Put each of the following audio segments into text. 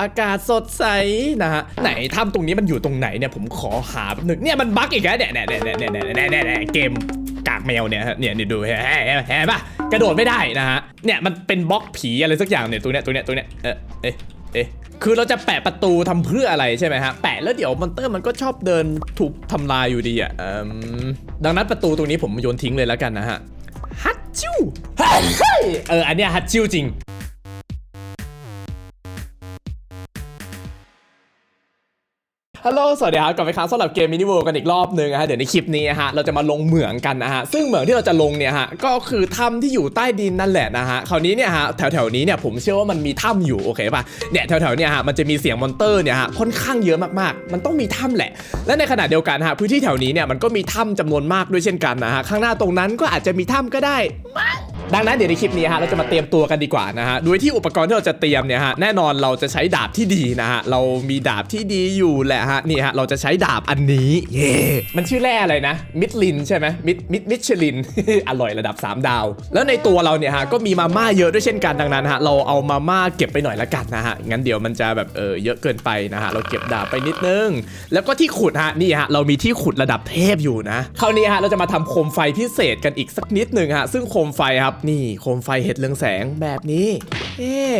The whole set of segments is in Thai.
อากาศสดใสนะฮะไหนถ้ำตรงนี้มันอยู่ตรงไหนเนี่ยผมขอหาแป๊บหนึงเนี่ยมันบั๊กอีกแล้วเนี่ยเนี่ยเนี่ยเนี่ยเนี่ยเนี่ยเนี่ยเนี่ยเกมกากแมวเนี่ยฮะเนี่ยนี่ดูเห็นเห็นเห็นปะกระโดดไม่ได้นะฮะเนี่ยมันเป็นบล็อกผีอะไรสักอย่างเนี่ยตัวเนี้ยตัวเนี้ยตัวเนี้ยเออเอ๊ะเอ๊ะคือเราจะแปะประตูทำเพื่ออะไรใช่ไหมฮะแปะแล้วเดี๋ยวมอนเตอร์มันก็ชอบเดินถูกทำลายอยู่ดีอะเอิ่มดังนั้นประตูตรงนี้ผมโยนทิ้งเลยแล้วกันนะฮะฮัตชิวเฮ้ยเอออันเนี้ยฮัตชิวจริง ฮัลโหล สวัสดีครับกลับไปครั้งสำหรับเกมมินิเวิลกันอีกรอบหนึ่งนะฮะ เดี๋ยวในคลิปนี้นะฮะ เราจะมาลงเหมืองกันนะฮะ ซึ่งเหมืองที่เราจะลงเนี่ยฮะ ก็คือถ้ำที่อยู่ใต้ดินนั่นแหละนะฮะ คราวนี้เนี่ยฮะ แถวๆนี้เนี่ยผมเชื่อว่ามันมีถ้ำอยู่ โอเคป่ะ เนี่ยแถวๆเนี่ยฮะ มันจะมีเสียงมอนเตอร์เนี่ยฮะ ค่อนข้างเยอะมากๆ มันต้องมีถ้ำแหละ และในขณะเดียวกันฮะ พื้นที่แถวนี้เนี่ยมันก็มีถ้ำจำนวนมากด้วยเช่นกันนะฮะ ข้างหน้าตรงนั้นก็อาจจะมีถ้ำก็ได้ ดังนั้นเดี๋ยวในคลิปนี้ฮะเราจะมาเตรียมตัวกันดีกว่านะฮะโดยที่อุปกรณ์ที่เราจะเตรียมเนี่ยฮะแน่นอนเราจะใช้ดาบที่ดีนะฮะเรามีดาบที่ดีอยู่แหละฮะนี่ฮะเราจะใช้ดาบอันนี้เย่มันชื่อแร่อะไรนะมิดลินใช่ไหมมิดมิดมิชลิน อร่อยระดับ 3 ดาว แล้วในตัวเราเนี่ยฮะก็มีมาม่าเยอะด้วยเช่นกันดังนั้นฮะเราเอามาม่าเก็บไปหน่อยละกันนะฮะงั้นเดี๋ยวมันจะแบบเออเยอะเกินไปนะฮะเราเก็บดาบไปนิดนึง แล้วก็ที่ขุดฮะนี่ฮะเรามีที่ขุดระดับเทพอยู่นะคราวนี้ฮะเราจะมาทำโคมไฟพิเศษกันอีกสักนิดหนึ่งฮะซึ่งโคมไฟครับนี่โคมไฟเห็ดเรืองแสงแบบนี้ เอ๊ะ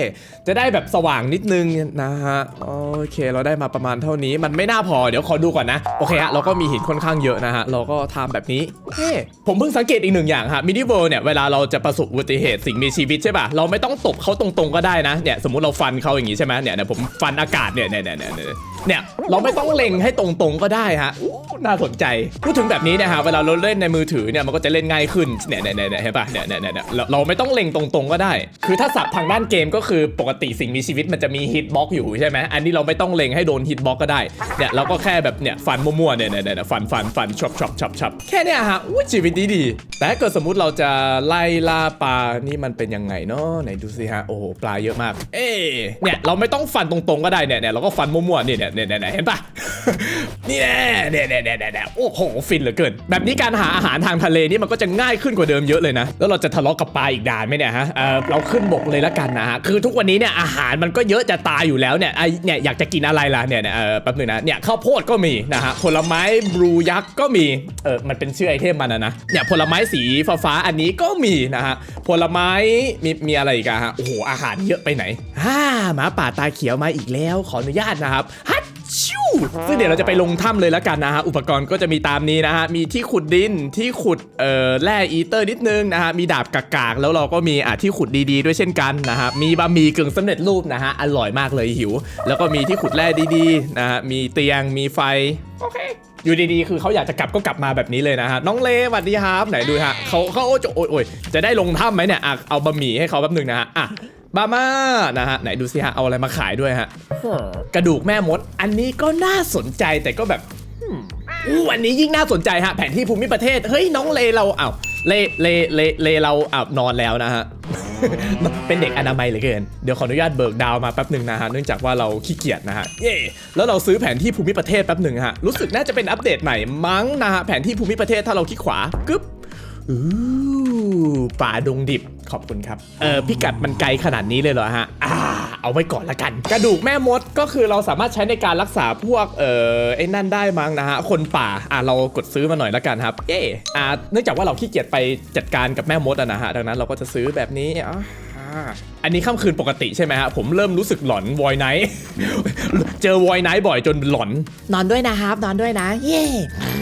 จะได้แบบสว่างนิดนึงนะฮะโอเค เราได้มาประมาณเท่านี้มันไม่น่าพอเดี๋ยวขอดูก่อนนะโอเคฮะเราก็มีหินค่อนข้างเยอะนะฮะเราก็ทำแบบนี้เอ๊ะผมเพิ่งสังเกตอีกหนึ่งอย่างฮะมินิเวิลเนี่ยเวลาเราจะประสบอุบัติเหตุสิ่งมีชีวิตใช่ป่ะเราไม่ต้องตบเขาตรงๆก็ได้นะเนี่ยสมมุติเราฟันเขาอย่างงี้ใช่ไหมเนี่ยเนี่ยผมฟันอากาศเนี่ยเนี่ยเนี่ยเนี่ยเนี่ยเนี่ยเราไม่ต้องเล็งให้ตรงๆก็ได้ฮะน่าสนใจพูดถึงแบบนี้นะฮะเวลาเราเล่นในมือถือเนี่ยมันก็จะเล่นง่ายขึ้นเนี่ยเนี่ยเนี่ยเห็นป่ะเนี่ยเนี่ยเนี่ยเราไม่ต้องเล็งตรงๆก็ได้ คือถ้าสับทางด้านเกมก็คือปกติสิ่งมีชีวิตมันจะมีฮิตบ็อกอยู่ใช่ไหมอันนี้เราไม่ต้องเล็งให้โดนฮิตบ็อกก็ได้เนี่ยเราก็แค่แบบเนี่ยฟันมั่วๆเนี่ยเนี่ยฟันฟันฟันช็อปช็อปช็อปช็อปแค่เนี้ยฮะอู้ชีวิตดีดีๆแต่ถ้าเกิดสมมุติเราจะไล่ล่าปลานี่มันเป็นยังไงเนาะไหนดูสิฮะโอ้โหปลาเยอะมาก เอ๊เนี่ยเราไม่ต้องฟันตรงๆก็ได้เนี่ยเนี่ยเราก็ฟันมั่วๆเนี่ยเนี่ยเนี่ยเห็นปะนี่แน่เนี่ยเนี่ยเนี่ยเนี่ยโอ้โหฟินเหลือเกินแบบนี้การหาอาหารทางทะเลนี่มันก็จะง่ายขึ้นกว่าเดิมเยอะเลยนะแล้วเราจะทะเลาะกับปลาอีกด่านไหมเนี่ยฮะเออเราขึ้นบกเลยละกันนะฮะคือทุกวันนี้เนี่ยอาหารมันก็เยอะจะตายอยู่แล้วเนี่ยไอเนี่ยอยากจะกินอะไรล่ะเนี่ยเออแป๊บหนึงนะเนี่ยข้าวโพดก็มีนะฮะผลไม้บลูยักษ์ก็มีเออมันเป็นชื่อไอเทมมันนะนะเนี่ยผลไม้สีฟ้าๆอันนี้ก็มีนะฮะผลไม้มีมีอะไรอีกอะฮะโอ้โหอาหารเยอะไปไหนฮ่าหมาป่าตาเขียวมาอีกแล้วขออนุญาตนะครับฮัท ชิวซึ่งเดี๋ยวเราจะไปลงถ้ำเลยแล้วกันนะฮะ อุปกรณ์ก็จะมีตามนี้นะฮะ มีที่ขุดดิน ที่ขุดเอ่อแร่อีเตอร์นิดนึงนะฮะ มีดาบกากๆ แล้วเราก็มีอะที่ขุดดีๆ ด้วยเช่นกันนะฮะ มีบะหมี่กึ่งสำเร็จรูปนะฮะ อร่อยมากเลยหิว แล้วก็มีที่ขุดแร่ดีๆนะฮะ มีเตียง มีไฟ โอเคอยู่ดีๆ คือเขาอยากจะกลับก็กลับมาแบบนี้เลยนะฮะ น้องเลสวัสดีครับ ไหนดูฮะเขาเขาโอ้ยโอ้ยโอ้ยจะได้ลงถ้ำไหมเนี่ยอะเอาบะหมี่ให้เขาแป๊บหนึ่งนะฮะอะ บาม่านะฮะไหนดูสิฮะเอาอะไรมาขายด้วยฮะกระดูกแม่มด อันนี้ก็น่าสนใจแต่ก็แบบอืมอู้อันนี้ยิ่งน่าสนใจฮะแผนที่ภูมิประเทศเฮ้ยน้องเลเราอ้าวเลเลเลเลเราอ้าวนอนแล้วนะฮะเป็นเด็กอนามัยเหลือเกิน เดี๋ยวขออนุญาตเบิกดาวมาแป๊บหนึ่งนะฮะ เนื่องจากว่าเราขี้เกียจนะฮะ เย่แล้วเราซื้อแผนที่ภูมิประเทศแป๊บหนึ่งฮะ รู้สึกน่าจะเป็นอัปเดตใหม่มั้งนะฮะ แผนที่ภูมิประเทศถ้าเราคลิกขวากึ๊บอู้ป่าดงดิบ ขอบคุณครับ เออพิกัดมันไกลขนาดนี้เลยเหรอฮะ อ่า เอาไว้ก่อนละกัน กระดูกแม่มดก็คือเราสามารถใช้ในการรักษาพวก เออไอ้นั่นได้มั้งนะฮะ คนป่า อ่าเรากดซื้อมาหน่อยละกันครับ เย่อ่า เนื่องจากว่าเราขี้เกียจไปจัดการกับแม่มดอะนะฮะ ดังนั้นเราก็จะซื้อแบบนี้อ่าอันนี้ค่ำคืนปกติใช่ไหมฮะ ผมเริ่มรู้สึกหลอนวอยไนท์ เจอวอยไนท์บ่อยจนหลอน นอนด้วยนะครับ นอนด้วยนะ เย่อะ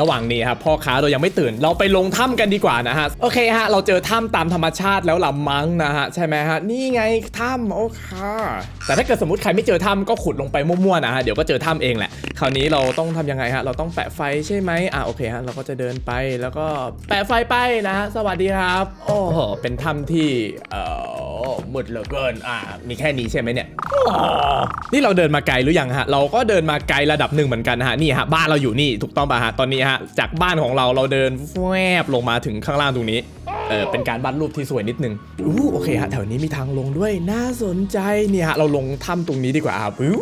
ระหว่างนี้ครับพ่อค้าเรายังไม่ตื่น เราไปลงถ้ำกันดีกว่านะฮะ โอเคฮะ เราเจอถ้ำตามธรรมชาติแล้วละมั้งนะฮะ ใช่ไหมฮะ นี่ไงถ้ำโอเคแต่ถ้าเกิดสมมติใครไม่เจอถ้ำก็ขุดลงไปมั่วๆนะฮะ เดี๋ยวก็เจอถ้ำเองแหละ คราวนี้เราต้องทำยังไงฮะ เราต้องแปะไฟใช่ไหมอะโอเคฮะ เราก็จะเดินไปแล้วก็แปะไฟไปนะฮะ สวัสดีครับ โอ้โห เป็นถ้ำที่เอ่อมืดเหลือเกิน อะมีแค่นี้ใช่ไหมเนี่ยนี่เราเดินมาไกลหรือยังฮะ เราก็เดินมาไกลระดับหนึ่งเหมือนกันนะฮะ นี่ฮะ บ้านเราอยู่นี่ ถูกต้องป่ะฮะ ตอนนี้ฮะ จากบ้านของเราเราเดินแวบลงมาถึงข้างล่างตรงนี้ เออเป็นการบัดรูปที่สวยนิดนึงอู้โอเคฮะแถวนี้มีทางลงด้วยน่าสนใจเนี่ยฮะเราลงถ้ำตรงนี้ดีกว่าครับอู้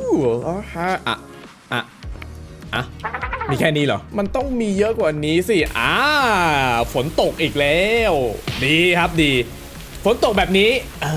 อ๋อฮะอะอะอะมีแค่นี้เหรอ มันต้องมีเยอะกว่านี้สิ อ่า ฝนตกอีกแล้ว ดีครับดี ฝนตกแบบนี้เอ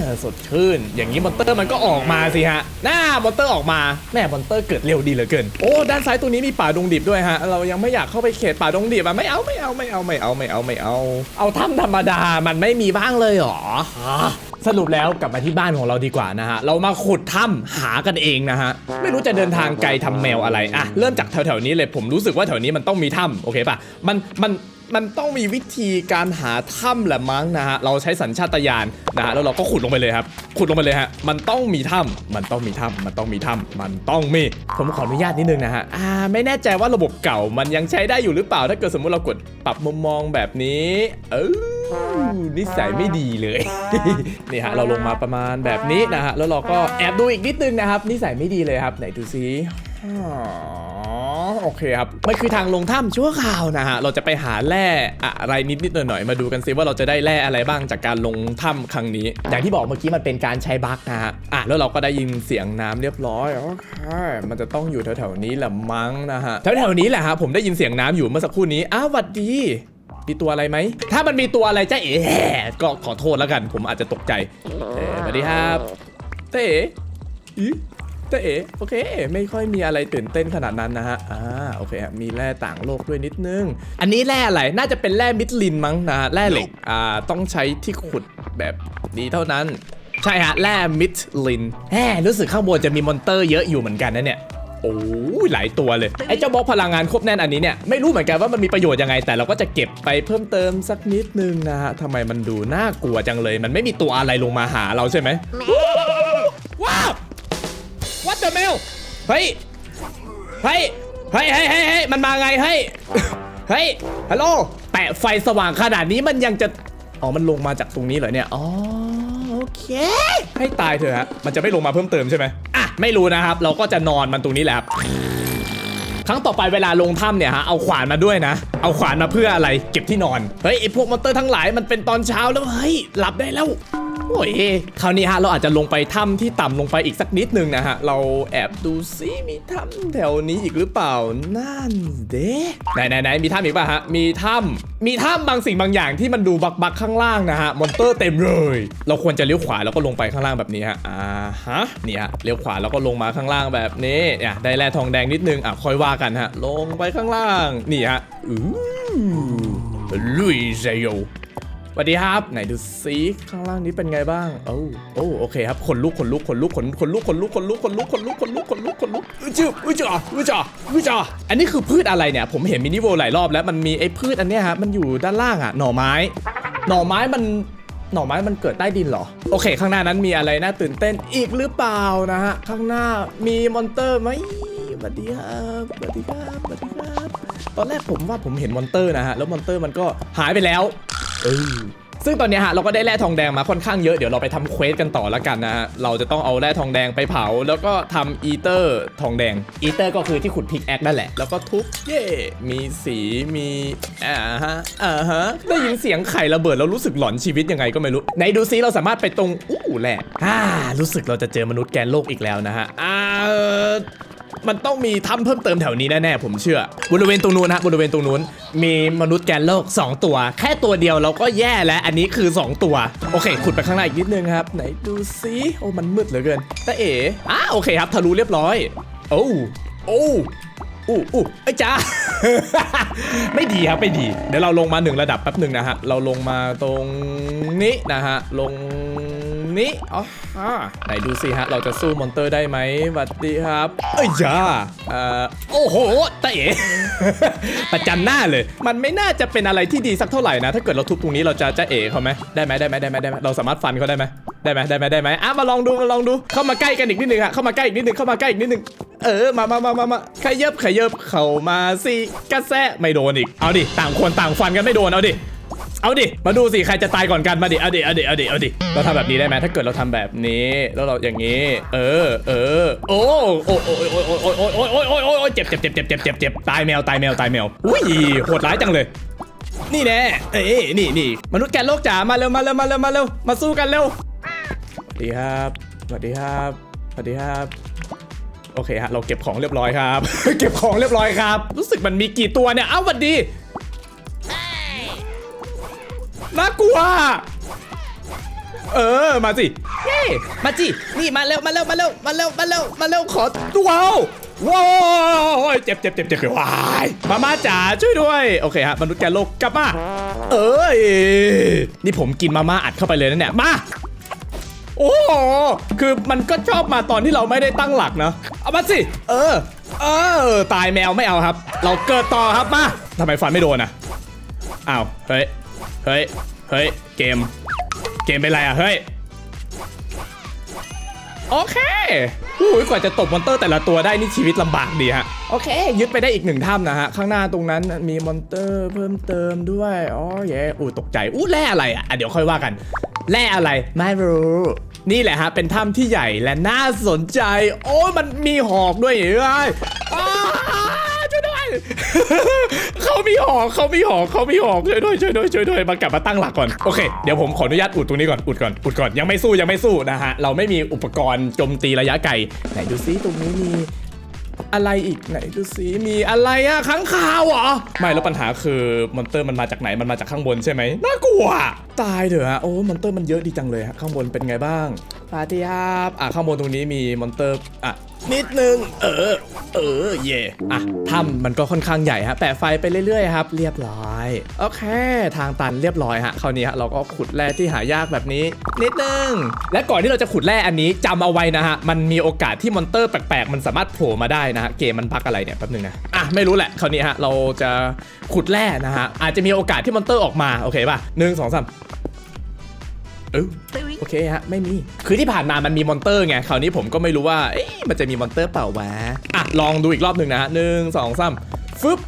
อสดชื่น อย่างนี้มอนเตอร์มันก็ออกมาสิฮะ หน้ามอนเตอร์ออกมาแม่มอนเตอร์เกิดเร็วดีเหลือเกิน โอ้ ด้านซ้ายตัวนี้มีป่าดงดิบด้วยฮะ เรายังไม่อยากเข้าไปเขตป่าดงดิบอะไม่เอาไม่เอาไม่เอาไม่เอาไม่เอาไม่เอา เอาถ้ำธรรมดา มันไม่มีบ้างเลยเหรอฮะ สรุปแล้วกลับมาที่บ้านของเราดีกว่านะฮะ เรามาขุดถ้ำหากันเองนะฮะ ไม่รู้จะเดินทางไกลทำแมวอะไร อะ เริ่มจากแถวๆนี้เลย ผมรู้สึกว่าแถวนี้มันต้องมีถ้ำโอเคป่ะ มันมันมันต้องมีวิธีการหาถ้ำแหละมั้งนะฮะ เราใช้สัญชาตญาณนะฮะ แล้วเราก็ขุดลงไปเลยครับ ขุดลงไปเลยฮะ มันต้องมีถ้ำมันต้องมีถ้ำมันต้องมีถ้ำมันต้องมี ผมขออนุญาตนิดนึงนะฮะ อ่า ไม่แน่ใจว่าระบบเก่ามันยังใช้ได้อยู่หรือเปล่า ถ้าเกิดสมมติเรากดปรับมุมมองแบบนี้ เออ นิสัยไม่ดีเลย นี่ฮะเราลงมาประมาณแบบนี้นะฮะแล้วเราก็แอบดูอีกนิดนึงนะครับ นิสัยไม่ดีเลยครับ ไหนดูซิอ๋อโอเคครับ มันคือทางลงถ้ำชั่วคราวนะฮะ เราจะไปหาแร่อะไรนิดๆหน่อยๆมาดูกันซิว่าเราจะได้แร่อะไรบ้างจากการลงถ้ำครั้งนี้ อย่างที่บอกเมื่อกี้มันเป็นการใช้บั๊กนะฮะ อะแล้วเราก็ได้ยินเสียงน้ำเรียบร้อยโอเค มันจะต้องอยู่แถวๆนี้แหละมั้งนะฮะ แถวๆนี้แหละฮะผมได้ยินเสียงน้ำอยู่เมื่อสักครู่นี้ อ้าวหวัดดี มีตัวอะไรไหม ถ้ามันมีตัวอะไรจะเอ๋ก็ขอโทษแล้วกัน ผมอาจจะตกใจเออสวัสดีครับเต้อีเต้โอเค ไม่ค่อยมีอะไรตื่นเต้นขนาดนั้นนะฮะ อ่า โอเค มีแร่ต่างโลกด้วยนิดนึง อันนี้แร่อะไร น่าจะเป็นแร่มิดลินมั้งนะฮะแร่เหล็ก อ่า ต้องใช้ที่ขุดแบบนี้เท่านั้น ใช่ฮะ แร่มิดลินแหมรู้สึกข้างบนจะมีมอนเตอร์เยอะอยู่เหมือนกันนะเนี่ย โอ้ยหลายตัวเลยไอ้เจ้าบล็อกพลังงานครบแน่นอันนี้เนี่ยไม่รู้เหมือนกันว่ามันมีประโยชน์ยังไง แต่เราก็จะเก็บไปเพิ่มเติมสักนิดนึงนะฮะทำไมมันดูน่ากลัวจังเลย มันไม่มีตัวอะไรลงมาหาเราใช่ไหมว้าว What the mail เฮ้ยเฮ้ยเฮ้ยเฮ้ยเฮ้ยเฮ้ยมันมาไงเฮ้ยเฮ้ยฮัลโหลแปะไฟสว่างขนาดนี้มันยังจะอ๋อมันลงมาจากตรงนี้เหรอเนี่ยอ๋อโอ เค ให้ตายเถอะฮะมันจะไม่ลงมาเพิ่มเติมใช่ไหมอะไม่รู้นะครับ เราก็จะนอนมันตรงนี้แหละครับ ครั้งต่อไปเวลาลงถ้ำเนี่ยฮะเอาขวานมาด้วยนะ เอาขวานมาเพื่ออะไรเก็บที่นอน เฮ้ยไอพวกมอนเตอร์ทั้งหลายมันเป็นตอนเช้าแล้วเฮ้ยหลับได้แล้ว โอ้ยคราวนี้ฮะเราอาจจะลงไปถ้ำที่ต่ำลงไปอีกสักนิดนึงนะฮะ เราแอบดูซิมีถ้ำแถวนี้อีกหรือเปล่า นั่นเด้ไหนไหนไหนมีถ้ำอีกป่ะฮะ มีถ้ำมีถ้ำบางสิ่งบางอย่างที่มันดูบักบักข้างล่างนะฮะ มอนเตอร์เต็มเลย เราควรจะเลี้ยวขวาแล้วก็ลงไปข้างล่างแบบนี้ฮะ อ่าฮะ นี่ฮะ เลี้ยวขวาแล้วก็ลงมาข้างล่างแบบนี้เนี่ยได้แร่ทองแดงนิดนึง อะค่อยว่ากันฮะ ลงไปข้างล่าง นี่ฮะ อู้ลุยเซโย วัสดีครับ ไหนดูซิข้างล่างนี้เป็นไงบ้างโอ้โอ้โอเคครับขนลุกขนลุกขนลุกขนขนลุกขนลุกขนลุกขนลุกขนลุกขนลุกขนลุกขนลุกอื้อจื้ออื้อจ่ออื้อจ่ออื้อจ่ออันนี้คือพืชอะไรเนี่ย ผมเห็นมินิโวหลายรอบแล้วมันมีไอ้พืชอันเนี้ยฮะมันอยู่ด้านล่างอะหน่อไม้ หน่อไม้มันหน่อไม้มันเกิดใต้ดินเหรอ โอเค ข้างหน้านั้นมีอะไรน่าตื่นเต้นอีกหรือเปล่านะฮะข้างหน้ามีมอนเตอร์ไหมสวัสดีครับสวัสดีครับสวัสดีครับตอนแรกผมว่าผมเห็นมอนเตอร์นะฮะแล้วมอนเตอร์มันก็หายไปแล้ว ซึ่งตอนนี้ฮะเราก็ได้แร่ทองแดงมาค่อนข้างเยอะเดี๋ยวเราไปทำเควสกันต่อแล้วกันนะฮะเราจะต้องเอาแร่ทองแดงไปเผา แล้วก็ทำอีเตอร์ทองแดงอีเตอร์ก็คือที่ขุดพิกแอคนั่นแหละแล้วก็ทุบเย่มีสีมีอ่าฮะอ่าฮะได้ยินเสียงไข่ระเบิดแล้วรู้สึกหลอนชีวิตยังไงก็ไม่รู้ไหนดูซิเราสามารถไปตรงอู้แหละอ่ารู้สึกเราจะเจอมนุษย์แกนโลกอีกแล้วนะฮะอ่า มันต้องมีถ้ำเพิ่มเติมแถวนี้แน่ๆผมเชื่อ บริเวณตรงนู้นฮะบริเวณตรงนู้น มีมนุษย์แกนโลก 2 ตัว แค่ตัวเดียวเราก็แย่แล้วอันนี้คือ 2 ตัว โอเค ขุดไปข้างในอีกนิดนึงครับ ไหนดูซิโอ้มันมืดเหลือเกินตาเอ๋อะโอเคครับทะลุเรียบร้อย โอ้โอ้อู้อู้ไอ้จ้าไม่ดีครับไม่ดี เดี๋ยวเราลงมาหนึ่งระดับแป๊บหนึ่งนะฮะ เราลงมาตรงนี้นะฮะ ลง นี้อ๋อฮะไหนดูสิฮะ เราจะสู้มอนเตอร์ได้ไหมสวัสดีครับเอ้ยจ้าเอ่อโอ้โหตาเอ๋ ประจันหน้าเลย มันไม่น่าจะเป็นอะไรที่ดีสักเท่าไหร่นะ ถ้าเกิดเราทุบตรงนี้เราจะจะเอ๋เขาไหมได้ไหมได้ไหมได้ไหมได้ไหมเราสามารถฟันเขาได้ไหมได้ไหมได้ไหมได้ไหมอะมาลองดูมาลองดูเข้ามาใกล้กันอีกนิดนึงฮะเข้ามาใกล้อีกนิดนึงเข้ามาใกล้อีกนิดนึงเออมามามามามาขยับขยับเข้ามาสิกระแซะไม่โดนอีกเอาดิต่างคนต่างฟันกันไม่โดนเอาดิ เอาดิ มาดูสิ ใครจะตายก่อนกันมาดิ เอาดิ เอาดิ เอาดิ เอาดิ เราทำแบบนี้ได้ไหมถ้าเกิดเราทำแบบนี้ แล้วเราอย่างนี้ เออ เออโอ้โอ้โอ้โอ้โอ้โอ้โอ้โอ้โอ้โอ้โอ้โอ้เจ็บเจ็บเจ็บเจ็บเจ็บเจ็บเจ็บตายแมว ตายแมว ตายแมว อุ้ย โหดร้ายจังเลย นี่แน่ เอ้ยนี่นี่มนุษย์แกนโลกจ๋า มาเร็ว มาเร็ว มาเร็ว มาเร็ว มาสู้กันเร็วสวัสดีครับ สวัสดีครับ สวัสดีครับโอเคฮะเราเก็บของเรียบร้อยครับ เก็บของเรียบร้อยครับ รู้สึกมันมีกี่ตัวเนี่ย เอ้าสวัสดี น่ากลัว เออ มาสิเย้มาจินี่มาเร็วมาเร็วมาเร็วมาเร็วมาเร็วมาเร็วขอว้าวว้าวเจ็บเจ็บเจ็บเจ็บว้ายมาม่าจ๋าช่วยด้วยโอเคฮะมนุษย์แกโลกกลับมาเอ้ยนี่ผมกินมาม่าอัดเข้าไปเลยนะเนี่ยมาโอ้คือมันก็ชอบมาตอนที่เราไม่ได้ตั้งหลักนะเอามาสิเออ เออ ตายแมวไม่เอาครับ เราเกิดต่อครับมาทำไมฟันไม่โดนอะอ้าวเฮ้ย เฮ้ย เฮ้ย เกม เกมเป็นไรอะ เฮ้ย โอเคอุ้ยกว่าจะตบมอนเตอร์แต่ละตัวได้นี่ชีวิตลำบากดีฮะ โอเค ยึดไปได้อีกหนึ่งถ้ำนะฮะ ข้างหน้าตรงนั้นมีมอนเตอร์เพิ่มเติมด้วย อ๋อเย่อู้ตกใจ อู้แร่อะไรอะอะ เดี๋ยวค่อยว่ากัน แร่อะไร ไม่รู้ นี่แหละฮะ เป็นถ้ำที่ใหญ่และน่าสนใจ โอ้ยมันมีหอกด้วยเฮ้ยอ้าช่วยด้วย เขามีหอกเขามีหอกเขามีหอกช่วยด้วยช่วยด้วยช่วยด้วยมากลับมาตั้งหลักก่อนโอเคเดี๋ยวผมขออนุญาตอุดตรงนี้ก่อนอุดก่อนอุดก่อนยังไม่สู้ยังไม่สู้นะฮะเราไม่มีอุปกรณ์โจมตีระยะไกลไหนดูซิตรงนี้มีอะไรอีกไหนดูซิมีอะไรอะค้างคาวเหรอไม่แล้วปัญหาคือมอนเตอร์มันมาจากไหนมันมาจากข้างบนใช่ไหมน่ากลัวตายเถอะฮะโอ้มอนเตอร์มันเยอะดีจังเลยฮะข้างบนเป็นไงบ้างปาร์ตี้ครับอะข้างบนตรงนี้มีมอนเตอร์อะนิดนึง เออ เออ เย่อะถ้ำมันก็ค่อนข้างใหญ่ฮะ แปะไฟไปเรื่อยๆครับ เรียบร้อย โอเค ทางตันเรียบร้อยฮะ คราวนี้ฮะเราก็ขุดแร่ที่หายากแบบนี้ นิดนึง และก่อนที่เราจะขุดแร่อันนี้จำเอาไว้นะฮะ มันมีโอกาสที่มอนเตอร์แปลกๆ มันสามารถโผล่มาได้นะฮะ เกมมันบักอะไรเนี่ยแป๊บนึงนะ อะ ไม่รู้แหละ คราวนี้ฮะ เราจะขุดแร่นะฮะ อาจจะมีโอกาสที่มอนเตอร์ออกมา โอเคป่ะหนึ่งสองสามเออ โอเคฮะไม่มี คือที่ผ่านมามันมีมอนเตอร์ไงคราวนี้ผมก็ไม่รู้ว่าเอ๊ะมันจะมีมอนเตอร์เปล่าวะอะลองดูอีกรอบหนึ่งนะฮะหนึ่งสองสามฟึบ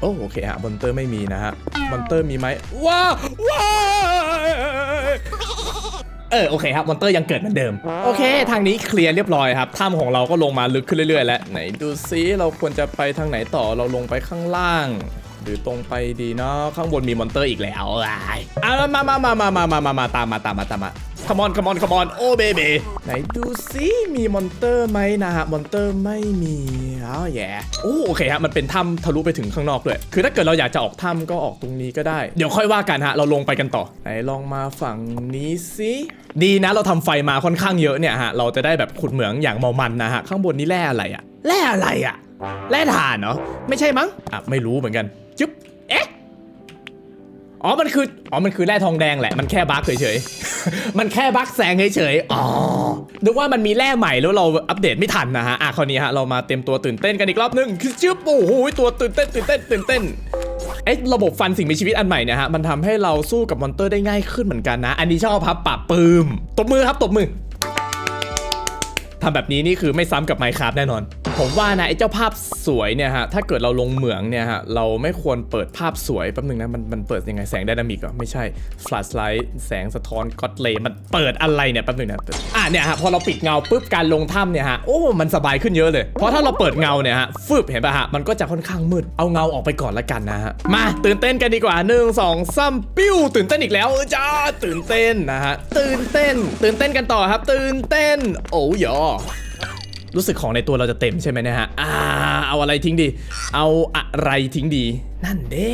โอ้โอเคฮะมอนเตอร์ไม่มีนะฮะมอนเตอร์มีไหมว้าว้าเออโอเคครับมอนเตอร์ยังเกิดเหมือนเดิม โอเค ทางนี้เคลียร์เรียบร้อยครับถ้ำของเราก็ลงมาลึกขึ้นเรื่อยๆ แล้วไหนดูซิเราควรจะไปทางไหนต่อเราลงไปข้างล่าง หรือตรงไปดีเนาะข้างบนมีมอนเตอร์อีกแล้วไอ้อะมามามามามามามามาตามมาตามมาตามมา come on come on come on โอ้เบเบไหนดูซิมีมอนเตอร์ไหมนะฮะมอนเตอร์ไม่มีอ้าวแย่โอ้โอเคฮะมันเป็นถ้ำทะลุไปถึงข้างนอกด้วยคือถ้าเกิดเราอยากจะออกถ้ำก็ออกตรงนี้ก็ได้ เดี๋ยวค่อยว่ากันฮะ เราลงไปกันต่อ ไหนลองมาฝั่งนี้สิดีนะเราทำไฟมาค่อนข้างเยอะเนี่ยฮะเราจะได้แบบขุดเหมืองอย่างเมามันนะฮะข้างบนนี้แร่อะไรอะแร่อะไรอะแร่ถ่านเนาะไม่ใช่มั้งอะไม่รู้เหมือนกัน จุ๊บ เอ๊ะ อ๋อ มันคือ อ๋อ มันคือแร่ทองแดงแหละ มันแค่บั๊กเฉยๆ มันแค่บั๊กแสงเฉยๆ อ๋อ นึกว่ามันมีแร่ใหม่แล้วเราอัปเดตไม่ทันนะฮะ อะคราวนี้ฮะ เรามาเต็มตัวตื่นเต้นกันอีกรอบหนึงคือชื่อโอ้โห ตัวตื่นเต้นตื่นเต้นตื่นเต้นไอ้ระบบฟันสิ่งมีชีวิตอันใหม่เนี่ยฮะ มันทำให้เราสู้กับมอนเตอร์ได้ง่ายขึ้นเหมือนกันนะ อันนี้ชอบครับปราบปลื้มตบมือครับตบมือ ทำแบบนี้นี่คือไม่ซ้ำกับ Minecraft แน่นอน ผมว่านะไอ้เจ้าภาพสวยเนี่ยฮะถ้าเกิดเราลงเหมืองเนี่ยฮะเราไม่ควรเปิดภาพสวยแป๊บนึงนะมันมันเปิดยังไงแสงไดนามิกเหรอไม่ใช่ฟลาชไลท์แสงสะท้อนก็อตเลมันเปิดอะไรเนี่ยแป๊บนึงนะเปิดอะเนี่ยฮะพอเราปิดเงาปุ๊บการลงถ้ำเนี่ยฮะโอ้มันสบายขึ้นเยอะเลย เพราะถ้าเราเปิดเงาเนี่ยฮะฟึบเห็นป่ะฮะมันก็จะค่อนข้างมืดเอาเงาออกไปก่อนละกันนะฮะมาตื่นเต้นกันดีกว่าหนึ่งสองสามปิ้วตื่นเต้นอีกแล้วเจ้าตื่นเต้นนะฮะตื่นเต้น ตื่นเต้นกันต่อครับ ตื่นเต้นโอ้ยอรู้สึกของในตัวเราจะเต็มใช่ไหมเนะฮะ อ่า เอาอะไรทิ้งดี เอาอะไรทิ้งดี นั่นเด้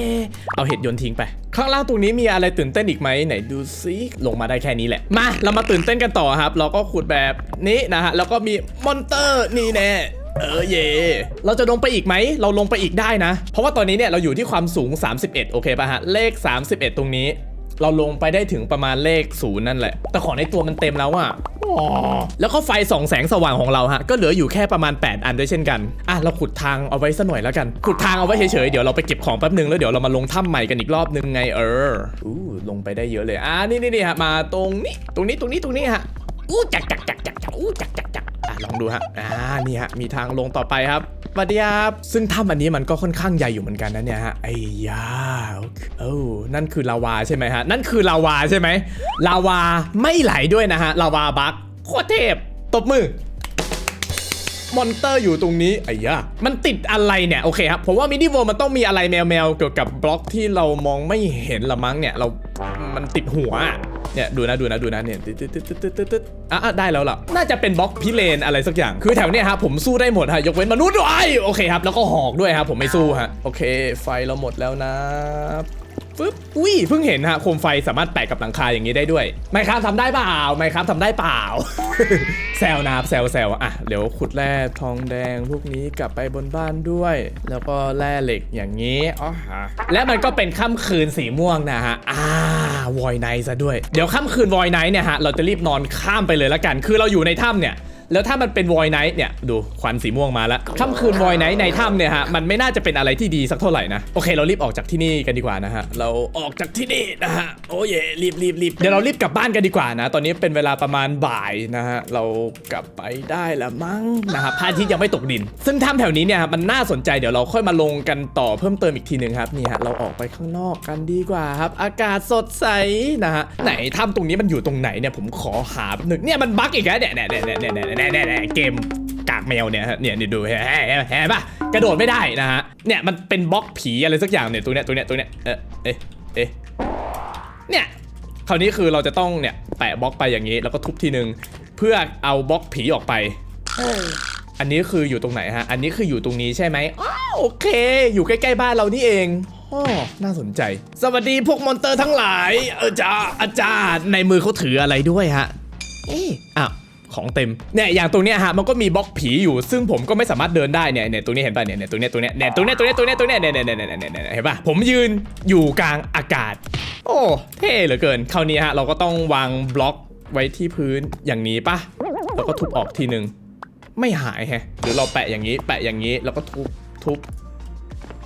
เอาเห็ดโยนทิ้งไป ข้างล่างตรงนี้มีอะไรตื่นเต้นอีกไหมไหนดูซิลงมาได้แค่นี้แหละ มา เรามาตื่นเต้นกันต่อครับ เราก็ขุดแบบนี้นะฮะ แล้วก็มีมอนเตอร์นี่แน่เออเย่เราจะลงไปอีกไหม เราลงไปอีกได้นะ เพราะว่าตอนนี้เนี่ยเราอยู่ที่ความสูง 31 โอเคป่ะฮะ เลข 31 ตรงนี้ เราลงไปได้ถึงประมาณเลขศูนย์นั่นแหละ แต่ของในตัวมันเต็มแล้วอะแล้วก็ไฟส่องแสงสว่างของเราฮะ ก็เหลืออยู่แค่ประมาณ 8 อันด้วยเช่นกัน อะ เราขุดทางเอาไว้สัหน่อยแล้วกัน ขุดทางเอาไว้เฉยๆ เดี๋ยวเราไปเก็บของแป๊บนึงแล้วเดี๋ยวเรามาลงถ้ำใหม่กันอีกรอบนึงไงเอออู้ลงไปได้เยอะเลย อะนี่นี่นี่ฮะ มาตรงนี้ ตรงนี้ ตรงนี้ ตรงนี้ฮะ อู้จักจักจักจักจักอู้จักจักจัก อะลองดูฮะอ่านี่ฮะมีทางลงต่อไปครับสวัสดีครับซึ่งถ้ำอันนี้มันก็ค่อนข้างใหญ่อยู่เหมือนกันนะเนี่ยฮะไอ้ยาโอ้นั่นคือลาวาใช่ไหมฮะนั่นคือลาวาใช่ไหมลาวาไม่ไหลด้วยนะฮะลาวาบักโคตรเทพตบมือมอนเตอร์อยู่ตรงนี้ไอ้ยะมันติดอะไรเนี่ยโอเคครับผมว่ามินิเวิร์มันต้องมีอะไรแมวๆเกี่ยวกับบล็อกที่เรามองไม่เห็นละมั้งเนี่ยเรา มันติดหัว เนี่ยดูนะดูนะดูนะเนี่ยตึ๊ดตึ๊ดตึ๊ดตึ๊ดตึ๊ดตึ๊ดอะอะได้แล้วล่ะ น่าจะเป็นบล็อกพิเรนอะไรสักอย่าง คือแถวเนี้ยครับผมสู้ได้หมดฮะยกเว้นมนุษย์ด้วยโอเคครับแล้วก็หอกด้วยครับผมไม่สู้ฮะโอเค ไฟเราหมดแล้วนะ ฟึบอุ้ยเพิ่งเห็นฮะโคมไฟสามารถแปะกับหลังคาอย่างนี้ได้ด้วยไมครับทำได้เปล่าไมครับทำได้เปล่า แซวนะแซวแซวอะเดี๋ยวขุดแร่ทองแดงพวกนี้กลับไปบนบ้านด้วย แล้วก็แร่เหล็กอย่างนี้อ๋อฮะและมันก็เป็นค่ำคืนสีม่วงนะฮะอ่าวอยไนท์ซะด้วย เดี๋ยวค่ำคืนวอยไนท์เนี่ยฮะเราจะรีบนอนข้ามไปเลยละกัน คือเราอยู่ในถ้ำเนี่ย แล้วถ้ามันเป็นวอยไนท์เนี่ยดูควันสีม่วงมาแล้วค่ำคืนวอยไนท์ในถ้ำเนี่ยฮะมันไม่น่าจะเป็นอะไรที่ดีสักเท่าไหร่นะโอเคเรารีบออกจากที่นี่กันดีกว่านะฮะเราออกจากที่นี่นะฮะโอ้เย่รีบรีบรีบเดี๋ยวเรารีบกลับบ้านกันดีกว่านะ ตอนนี้เป็นเวลาประมาณบ่ายนะฮะเรากลับไปได้ละมั้งนะครับพระอาทิตย์ยังไม่ตกดิน ซึ่งถ้ำแถวนี้เนี่ยมันน่าสนใจเดี๋ยวเราค่อยมาลงกันต่อเพิ่มเติมอีกทีหนึ่งครับนี่ฮะเราออกไปข้างนอกกันดีกว่าครับ อากาศสดใสนะฮะไหนถ้ำตรงนี้มันอยู่ตรงไหนเนี่ยผมขอหาแป๊บหนึงเนี่ยมันบั๊กอีกแล้วเนี่ยเนี่ยเนี่ยเนี่ยเนี่ยเนี่ยเนี่ยเกมกากแมวเนี่ยฮะเนี่ยนี่ดูเห็นเห็นเห็นปะกระโดดไม่ได้นะฮะเนี่ยมันเป็นบล็อกผีอะไรสักอย่างเนี่ยตัวเนี้ยตัวเนี้ยตัวเนี้ยเออเอ๊ะเอ๊ะเนี่ยคราวนี้คือเราจะต้องเนี่ยแปะบล็อกไปอย่างนี้ แล้วก็ทุบทีนึงเพื่อเอาบล็อกผีออกไปอันนี้คืออยู่ตรงไหนฮะ อันนี้คืออยู่ตรงนี้ใช่ไหมอ้าวโอเค อยู่ใกล้ๆบ้านเรานี่เองอ้อน่าสนใจ สวัสดีพวกมอนเตอร์ทั้งหลาย เออจ้าอาจารย์ในมือเขาถืออะไรด้วยฮะ เอ๊ะอ้าว ของเต็มเนี่ยอย่างตรงเนี้ยฮะมันก็มีบล็อกผีอยู่ซึ่งผมก็ไม่สามารถเดินได้เนี่ยเนี่ยตรงนี้เห็นป่ะเนี่ยเนี่ยตรงเนี้ยตรงเนี้ยเนี่ยตรงเนี้ยตรงเนี้ยตรงเนี้ยตรงเนี้ยเนี่ยเนี่ยเนี่ยเนี่ยเห็นป่ะผมยืนอยู่กลางอากาศ โอ้เท่เหลือเกินคราวนี้ฮะเราก็ต้องวางบล็อกไว้ที่พื้นอย่างนี้ป่ะแล้วก็ทุบออกทีหนึ่งไม่หายแฮะหรือเราแปะอย่างนี้ แปะอย่างนี้แล้วก็ทุบทุบ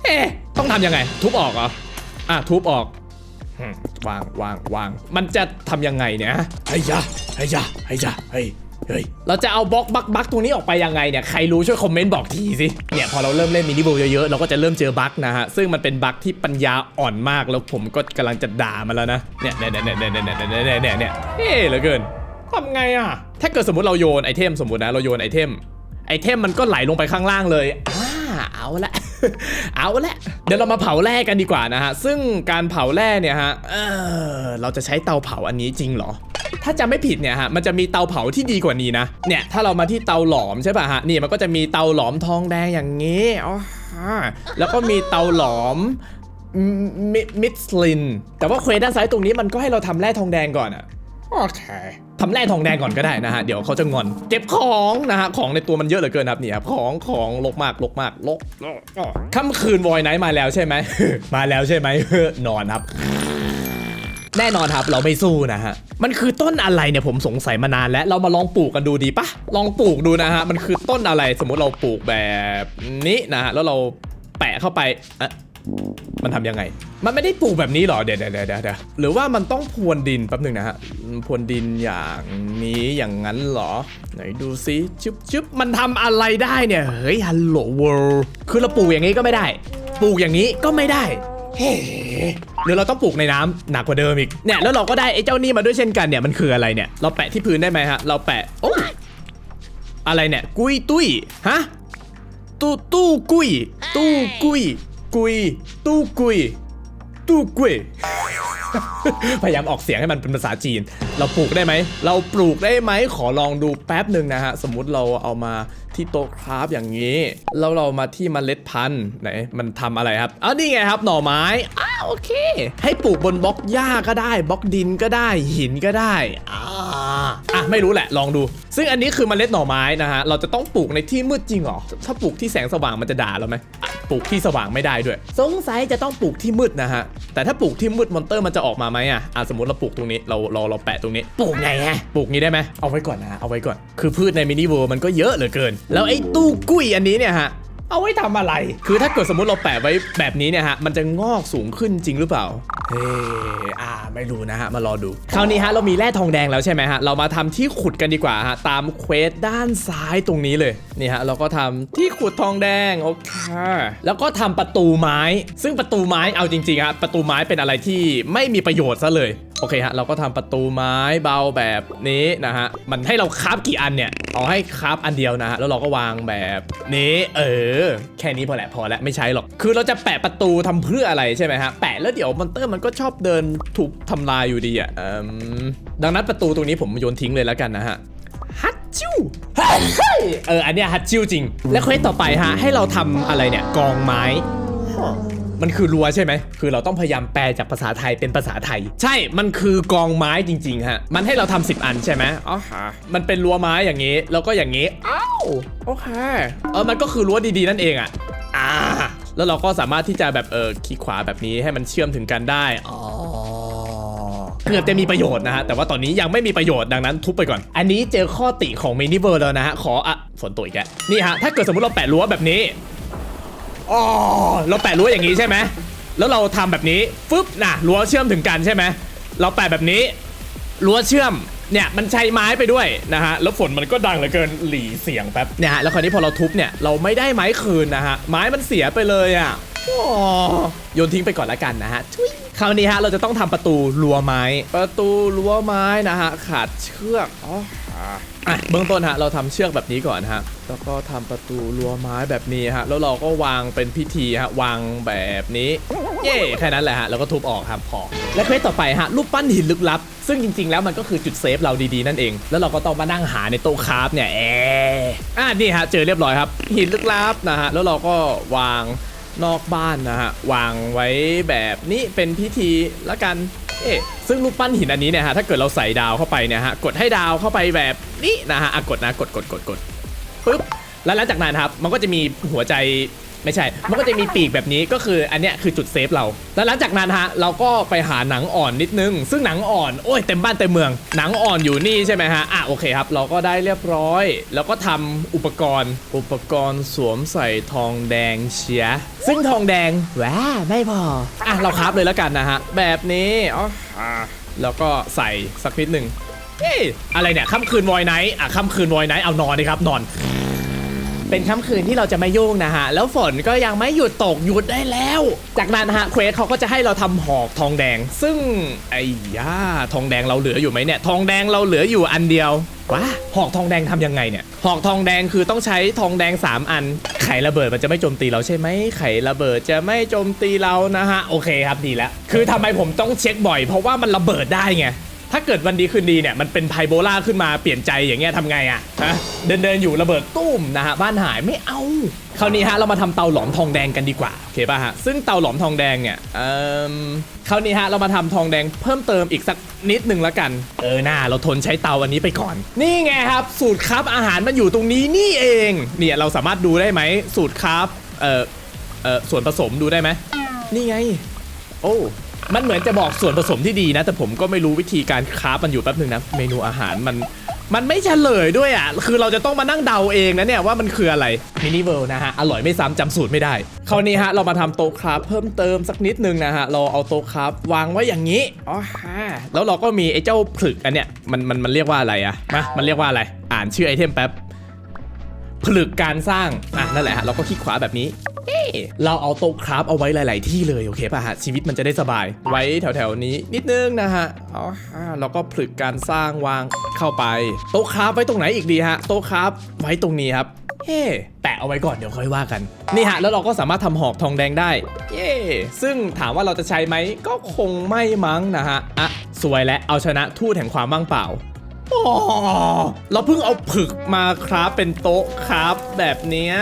เอ๊ะต้องทำยังไง ทุบออกเหรออะทุบออกวางวางวาง มันจะทำยังไงเนี่ยเฮ้ยยะเฮ้ยยะเฮ้ยยะเฮ้ย เฮ้ย เราจะเอาบล็อกบักบักตรงนี้ออกไปยังไงเนี่ย ใครรู้ช่วยคอมเมนต์บอกทีสิ เนี่ยพอเราเริ่มเล่นมินิโบเยอะๆ เราก็จะเริ่มเจอบั๊กนะฮะ ซึ่งมันเป็นบั๊กที่ปัญญาอ่อนมาก แล้วผมก็กำลังจะด่ามันแล้วนะ เนี่ยเนี่ยเนี่ยเนี่ยเนี่ยเนี่ยเนี่ยเนี่ยเนี่ยเฮ้เหลือเกินทำไงอะ ถ้าเกิดสมมติเราโยนไอเทมสมมตินะเราโยนไอเทม ไอเทมมันก็ไหลลงไปข้างล่างเลยอ่าเอาละ เอาละ เดี๋ยวเรามาเผาแร่กันดีกว่านะฮะ ซึ่งการเผาแร่เนี่ยฮะ เออ เราจะใช้เตาเผาอันนี้จริงเหรอ ถ้าจำไม่ผิดเนี่ยฮะมันจะมีเตาเผาที่ดีกว่านี้นะเนี่ยถ้าเรามาที่เตาหลอมใช่ป่ะฮะนี่มันก็จะมีเตาหลอมทองแดงอย่างนี้อ๋อฮะแล้วก็มีเตาหลอมมิมิสลิน แต่ว่าเควสด้านซ้ายตรงนี้มันก็ให้เราทำแร่ทองแดงก่อนอะโอเคทำแร่ทองแดงก่อนก็ได้นะฮะ เดี๋ยวเขาจะงอน เก็บของนะฮะ ของในตัวมันเยอะเหลือเกินครับเนี่ยครับ ของของลกมากลกมากลกลกลกค่ำคืนวอยไนท์มาแล้วใช่ไหม มาแล้วใช่ไหมนอนครับ แน่นอนครับเราไม่สู้นะฮะ มันคือต้นอะไรเนี่ยผมสงสัยมานานแล้ว เรามาลองปลูกกันดูดีปะลองปลูกดูนะฮะ มันคือต้นอะไรสมมติเราปลูกแบบนี้นะฮะ แล้วเราแปะเข้าไปอะมันทำยังไง มันไม่ได้ปลูกแบบนี้หรอเดี๋ยวเดี๋ยวเดี๋ยวเดี๋ยวหรือว่ามันต้องพรวนดินแป๊บหนึ่งนะฮะ พรวนดินอย่างนี้อย่างนั้นหรอ ไหนดูซิชึบชึบมันทำอะไรได้เนี่ย เฮ้ยฮัลโหลเวิร์คือเราปลูกอย่างนี้ก็ไม่ได้ ปลูกอย่างนี้ก็ไม่ได้ เฮ้หรือเราต้องปลูกในน้ำหนักกว่าเดิมอีกเนี่ยแล้วเราก็ได้ไอ้เจ้านี่มาด้วยเช่นกันเนี่ยมันคืออะไรเนี่ยเราแปะที่พื้นได้ไหมฮะเราแปะโอ้อะไรเนี่ยกุยตุ้ยฮะตู้ตู้กุยตู้กุยกุยตู้กุยตู้กุย พยายามออกเสียงให้มันเป็นภาษาจีน เราปลูกได้ไหม เราปลูกได้ไหม ขอลองดูแป๊บหนึ่งนะฮะ สมมุติเราเอามา ที่โต๊ะคราฟอย่างนี้ แล้วเรามาที่มเมล็ดพันธุ์ไหนมันทำอะไรครับอ๋อนี่ไงครับหน่อไม้อ้าว โอเค ให้ปลูกบนบล็อกหญ้าก็ได้บล็อกดินก็ได้หินก็ได้อ่าอะไม่รู้แหละลองดู ซึ่งอันนี้คือมเมล็ดหน่อไม้นะฮะเราจะต้องปลูกในที่มืดจริงเหรอถ้าปลูกที่แสงสว่างมันจะด่าเราไหมอะปลูกที่สว่างไม่ได้ด้วย สงสัยจะต้องปลูกที่มืดนะฮะแต่ถ้าปลูกที่มืดมอนเตอร์มันจะออกมาไหมอะอะสมมติเราปลูกตรงนี้เราเราเราแปะตรงนี้ ปลูกไงฮะปลูกงี้ได้ไหมเอาไว้ก่อนนะเอาไว้ก่อน คือพืชในมินิเวิร์มันก็เยอะเหลือเกิน แล้วไอ้ตู้กุ้ยอันนี้เนี่ยฮะ เอาไว้ทำอะไร คือถ้าเกิดสมมติเราแปะไว้แบบนี้เนี่ยฮะ มันจะงอกสูงขึ้นจริงหรือเปล่า เฮ้อ่า ไม่รู้นะฮะ มารอดู คราวนี้ฮะ เรามีแร่ทองแดงแล้วใช่ไหมฮะ เรามาทำที่ขุดกันดีกว่าฮะ ตามเควสด้านซ้ายตรงนี้เลย นี่ฮะ เราก็ทำที่ขุดทองแดง โอเค แล้วก็ทำประตูไม้ ซึ่งประตูไม้ เอาจริงๆฮะ ประตูไม้เป็นอะไรที่ไม่มีประโยชน์ซะเลย โอเคฮะ เราก็ทำประตูไม้เบาแบบนี้นะฮะ มันให้เราคราฟกี่อันเนี่ย เอาให้คราฟอันเดียวนะฮะ แล้วเราก็วางแบบนี้ เออแค่นี้พอแหละพอแล้วไม่ใช้หรอก คือเราจะแปะประตูทำเพื่ออะไรใช่ไหมฮะ แปะแล้วเดี๋ยวมอนเตอร์มันก็ชอบเดินถูกทำลายอยู่ดีอะเอิ่มดังนั้นประตูตรงนี้ผมโยนทิ้งเลยแล้วกันนะฮะฮัตชิวเฮ้ยเอออันเนี้ยฮัตชิวจริง และเควสต่อไปฮะให้เราทำอะไรเนี่ยกองไม้ มันคือรั้วใช่ไหม คือเราต้องพยายามแปลจากภาษาไทยเป็นภาษาไทย ใช่ มันคือกองไม้จริง ๆ ฮะ มันให้เราทำ10 อันใช่ไหมอ๋อฮะมันเป็นรั้วไม้อย่างนี้ แล้วก็อย่างนี้ อ้าวโอเค เออ มันก็คือรั้วดีๆ นั่นเองอะอ่า แล้วเราก็สามารถที่จะแบบเออคลิกขวาแบบนี้ให้มันเชื่อมถึงกันได้ อ๋อเกือบจะมีประโยชน์นะฮะ แต่ว่าตอนนี้ยังไม่มีประโยชน์ดังนั้นทุบไปก่อน อันนี้เจอข้อติของมินิเวอร์แล้วนะฮะ ขออะฝนตกอีกแล้วนี่ฮะ ถ้าเกิดสมมติเราแปะรั้วแบบนี้ อ๋อเราแปะรั้วอย่างนี้ใช่ไหมแล้วเราทำแบบนี้ฟึบน่ะรั้วเชื่อมถึงกันใช่ไหมเราแปะแบบนี้รั้วเชื่อมเนี่ยมันใช้ไม้ไปด้วยนะฮะแล้วฝนมันก็ดังเหลือเกินหลีเสียงแป๊บเนี่ยฮะแล้วคราวนี้พอเราทุบเนี่ยเราไม่ได้ไม้คืนนะฮะไม้มันเสียไปเลยอะโยนทิ้งไปก่อนละกันนะฮะทุยคราวนี้ฮะเราจะต้องทำประตูรั้วไม้ ประตูรั้วไม้นะฮะขาดเชือกอ๋อ อะเบื้องต้นฮะเราทำเชือกแบบนี้ก่อนฮะแล้วก็ทำประตูรั้วไม้แบบนี้ฮะแล้วเราก็วางเป็นพิธีฮะวางแบบนี้เย่แค่นั้นแหละฮะแล้วก็ทุบออกครับพอและเควสต่อไปฮะรูปปั้นหินลึกลับ ซึ่งจริง ๆ แล้วมันก็คือจุดเซฟเราดีๆนั่นเอง แล้วเราก็ต้องมานั่งหาในโต๊ะคราฟเนี่ยแออะนี่ฮะเจอเรียบร้อยครับ หินลึกลับนะฮะแล้วเราก็วางนอกบ้านนะฮะวางไว้แบบนี้เป็นพิธีละกัน เอ๊ซึ่งรูปปั้นหินอันนี้เนี่ยฮะถ้าเกิดเราใส่ดาวเข้าไปเนี่ยฮะกดให้ดาวเข้าไปแบบนี้นะฮะอะกดนะกดกดกดกดปึ๊บแล้วหลังจากนั้นครับมันก็จะมีหัวใจ ไม่ใช่ มันก็จะมีปีกแบบนี้ก็คืออันเนี้ยคือจุดเซฟเรา แล้วหลังจากนั้นฮะเราก็ไปหาหนังอ่อนนิดนึง ซึ่งหนังอ่อนโอ้ยเต็มบ้านเต็มเมือง หนังอ่อนอยู่นี่ใช่ไหมฮะ อะโอเคครับ เราก็ได้เรียบร้อย แล้วก็ทำอุปกรณ์ อุปกรณ์สวมใส่ทองแดงเชียซึ่งทองแดงแหวไม่พอ อะเราคราฟเลยแล้วกันนะฮะ แบบนี้อ๋ออะแล้วก็ใส่สักนิดหนึ่งเอ๊ะอะไรเนี่ยค่ำคืนวอยไนท์อะค่ำคืนวอยไนท์เอานอนดิครับนอน เป็นค่ำคืนที่เราจะไม่ยุ่งนะฮะ แล้วฝนก็ยังไม่หยุดตกหยุดได้แล้ว จากนั้นฮะเควสเขาก็จะให้เราทำหอกทองแดง ซึ่งไอ้ย่าทองแดงเราเหลืออยู่ไหมเนี่ยทองแดงเราเหลืออยู่อันเดียวว้าหอกทองแดงทำยังไงเนี่ย หอกทองแดงคือต้องใช้ทองแดง 3 อัน ไข่ระเบิดมันจะไม่โจมตีเราใช่ไหม ไข่ระเบิดจะไม่โจมตีเรานะฮะ โอเคครับดีแล้ว คือทำไมผมต้องเช็คบ่อย เพราะว่ามันระเบิดได้ไง ถ้าเกิดวันดีคืนดีเนี่ยมันเป็นไพโบล่าขึ้นมาเปลี่ยนใจอย่างเงี้ยทำไงอะฮะเดินเดินๆอยู่ระเบิดตุ้มนะฮะบ้านหายไม่เอาคราวนี้ฮะเรามาทำเตาหลอมทองแดงกันดีกว่าโอเคป่ะฮะซึ่งเตาหลอมทองแดงเนี่ยเอ่มคราวนี้ฮะเรามาทำทองแดงเพิ่มเติมอีกสักนิดหนึ่งละกันเออหน้าเราทนใช้เตาอันนี้ไปก่อน นี่ไงครับ สูตรครับอาหารมันอยู่ตรงนี้นี่เองเนี่ยเราสามารถดูได้ไหมสูตรครับเอ่อเอ่อส่วนผสมดูได้ไหมนี่ไง โอ้ มันเหมือนจะบอกส่วนผสมที่ดีนะ แต่ผมก็ไม่รู้วิธีการครามันอยู่แป๊บหนึ่งนะ เมนูอาหารมันมันไม่เฉลยด้วยอะ คือเราจะต้องมานั่งเดาเองนะเนี่ยว่ามันคืออะไรมินิเวิลนะฮะ อร่อยไม่ซ้ำจำสูตรไม่ได้ คราวนี้ฮะ เรามาทำโต๊ะคราฟเพิ่มเติมสักนิดนึงนะฮะ เราเอาโต๊ะคราฟวางไว้อย่างนี้ อ๋อฮะ แล้วเราก็มีไอ้เจ้าผลึกอันเนี้ย มันมันมันเรียกว่าอะไรอะ มา มันเรียกว่าอะไร อ่านชื่อไอเทมแป๊บ ผลึกการสร้าง อะนั่นแหละฮะ เราก็คลิกขวาแบบนี้ เราเอาโต๊ะคราฟเอาไว้หลาย ๆ ที่เลยโอเคป่ะฮะชีวิตมันจะได้สบาย ไว้แถว ๆ นี้นิดนึงนะฮะอ๋อฮะเราก็ผลึกการสร้างวางเข้าไป โต๊ะคราฟไว้ตรงไหนอีกดีฮะโต๊ะคราฟไว้ตรงนี้ครับเฮ้แปะเอาไว้ก่อนเดี๋ยวค่อยว่ากัน นี่ฮะ แล้วเราก็สามารถทำหอกทองแดงได้ เย้ซึ่งถามว่าเราจะใช้ไหมก็คงไม่มั้งนะฮะ อะ สวยและเอาชนะทูตแห่งความว่างเปล่า อ๋อเราเพิ่งเอาผึกมาครับเป็นโต๊ะครับแบบเนี้ย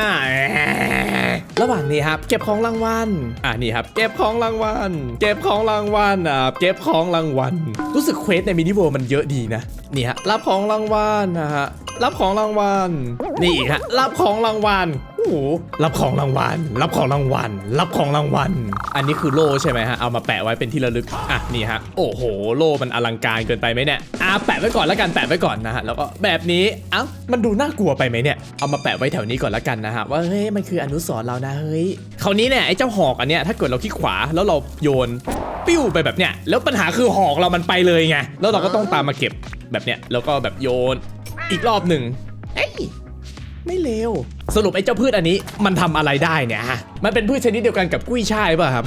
ระหว่างนี้ครับ เก็บของรางวัลอะนี่ครับ เก็บของรางวัลเก็บของรางวัลอะเก็บของรางวัลรู้สึกเควสในมินิเวิร์มันเยอะดีนะนี่ฮะรับของรางวัลนะฮะรับของรางวัลนี่อีกฮะรับของรางวัล รับของรางวัล รับของรางวัล รับของรางวัล อันนี้คือโล่ใช่ไหมฮะ เอามาแปะไว้เป็นที่ระลึก อะนี่ฮะ โอ้โห โล่มันอลังการเกินไปไหมเนี่ย อะแปะไว้ก่อนแล้วกัน แปะไว้ก่อนนะฮะ แล้วก็แบบนี้อ้ามันดูน่ากลัวไปไหมเนี่ย เอามาแปะไว้แถวนี้ก่อนแล้วกันนะฮะ ว่าเฮ้ย มันคืออนุสรณ์เรานะ เฮ้ย คราวนี้เนี่ยไอ้เจ้าหอกอันเนี้ย ถ้าเกิดเราคลิกขวาแล้วเราโยนปิ้วไปแบบเนี้ย แล้วปัญหาคือหอกเรามันไปเลยไง แล้วเราก็ต้องตามมาเก็บแบบเนี้ย แล้วก็แบบโยนอีกรอบหนึ่งเอ้ย ไม่เลวสรุปไอ้เจ้าพืชอันนี้มันทำอะไรได้เนี่ยฮะมันเป็นพืชชนิดเดียวกันกับกุ้ยช่ายป่ะครับ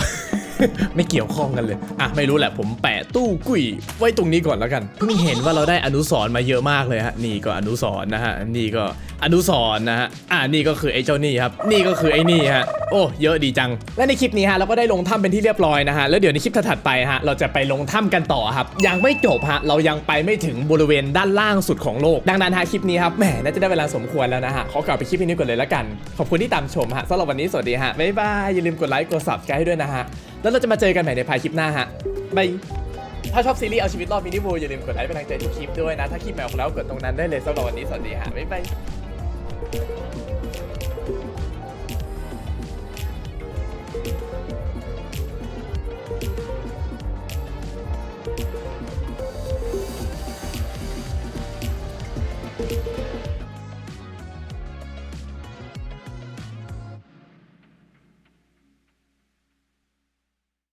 ไม่เกี่ยวข้องกันเลย อะ ไม่รู้แหละผมแปะตู้กุ้ยไว้ตรงนี้ก่อนแล้วกัน เพิ่งเห็นว่าเราได้อนุสรณ์มาเยอะมากเลยฮะ นี่ก็อนุสรณ์นะฮะ นี่ก็อนุสรณ์นะฮะ อ่านี่ก็คือไอ้เจ้านี่ครับ นี่ก็คือไอ้นี่ฮะ โอ้ เยอะดีจัง และในคลิปนี้ฮะเราก็ได้ลงถ้ำเป็นที่เรียบร้อยนะฮะ แล้วเดี๋ยวในคลิปถัดไปฮะเราจะไปลงถ้ำกันต่อครับ ยังไม่จบฮะ เรายังไปไม่ถึงบริเวณด้านล่างสุดของโลก ดังนั้นฮะคลิปนี้ครับ แหมน่าจะได้เวลาสมควรแล้วนะฮะ ขอกลับไปคลิปนี้ก่อนเลยละกัน ขอบคุณที่ตามชมฮะสำหรับวันนี้สวัสดีฮะ บ๊ายบาย อย่าลืมกดไลค์ กด subscribe ให้ด้วยนะฮะ แล้วเราจะมาเจอกันใหม่ในภายคลิปหน้าฮะบายถ้าชอบซีรีส์เอาชีวิตรอดมินิบูอย่าลืมกดไลค์เป็นกำลังใจที่คลิปด้วยนะ ถ้าคลิปใหม่ออกแล้วกดตรงนั้นได้เลยสำหรับวันนี้สวัสดีฮะบ๊ายบาย